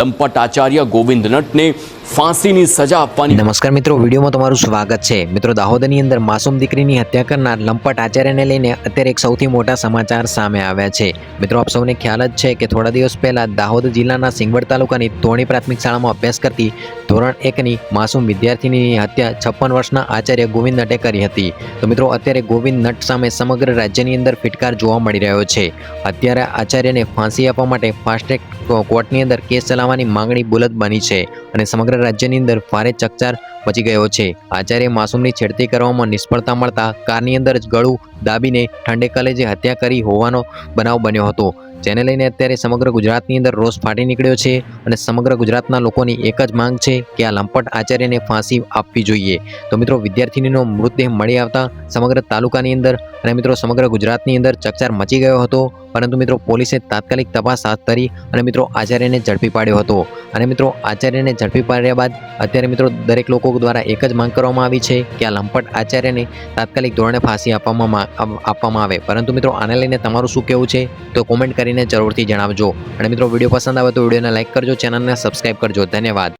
લંપટ આચાર્ય ગોવિંદ નટને ફાંસીની સજા આપવાની નમસ્કાર મિત્રો, વિડીયોમાં તમારું સ્વાગત છે. મિત્રો, દાહોદની અંદર માસૂમ દીકરીની હત્યા કરનાર લંપટ આચાર્યને લઈને અત્યારે એક સૌથી મોટા સમાચાર સામે આવ્યા છે. મિત્રો, આપ સૌને ખ્યાલ જ છે કે થોડા દિવસ પહેલા દાહોદ જિલ્લાના સિંગવડ તાલુકાની તોણી પ્રાથમિક શાળામાં અભ્યાસ કરતી ધોરણ એકની માસૂમ વિદ્યાર્થીનીની હત્યા છપ્પન વર્ષના આચાર્ય ગોવિંદ નટે કરી હતી. તો મિત્રો, અત્યારે ગોવિંદ નટ સામે સમગ્ર રાજ્યની અંદર ફિટકાર જોવા મળી રહ્યો છે. અત્યારે આચાર્યને ફાંસી આપવા માટે ફાસ્ટ ટ્રેક કોર્ટની અંદર કેસ ચલાવવાની માંગણી બુલંદ બની છે અને સમગ્ર રાજ્યની અંદર ભારે ચકચાર મચી ગયો છે. આચાર્ય માસૂમની છેડતી કરવામાં નિષ્ફળતા મળતા કારની અંદર જ ગળું દાબીને ઠંડે કલેજે હત્યા કરી હોવાનો બનાવ બન્યો હતો. જેને લઈને અત્યારે સમગ્ર ગુજરાતની અંદર રોષ ફાટી નીકળ્યો છે અને સમગ્ર ગુજરાતના લોકોની એક જ માંગ છે કે આ લંપટ આચાર્યને ફાંસી આપવી જોઈએ. તો મિત્રો, વિદ્યાર્થીનીનો મૃતદેહ મળી આવતા સમગ્ર તાલુકાની અંદર અને મિત્રો, સમગ્ર ગુજરાતની અંદર ચકચાર મચી ગયો હતો. પરંતુ મિત્રો પોલીસે તાત્કાલિક તપાસ હાથ ધરી અને મિત્રો આચાર્યને ઝડપી પાડ્યો હતો. અને મિત્રો આચાર્યને ઝડપી પાડ્યા બાદ અત્યારે મિત્રો દરેક લોકો દ્વારા એક જ માંગ કરવામાં આવી છે કે આ લંપટ આચાર્યને તાત્કાલિક ધોરણે ફાંસી આપવામાં આપવામાં આવે. પરંતુ મિત્રો આને લઈને તમારું શું કહેવું છે તો કોમેન્ટ કરીને જરૂરથી જણાવજો. અને મિત્રો વીડિયો પસંદ આવે તો વિડીયોને લાઇક કરજો, ચેનલને સબસ્ક્રાઈબ કરજો. ધન્યવાદ.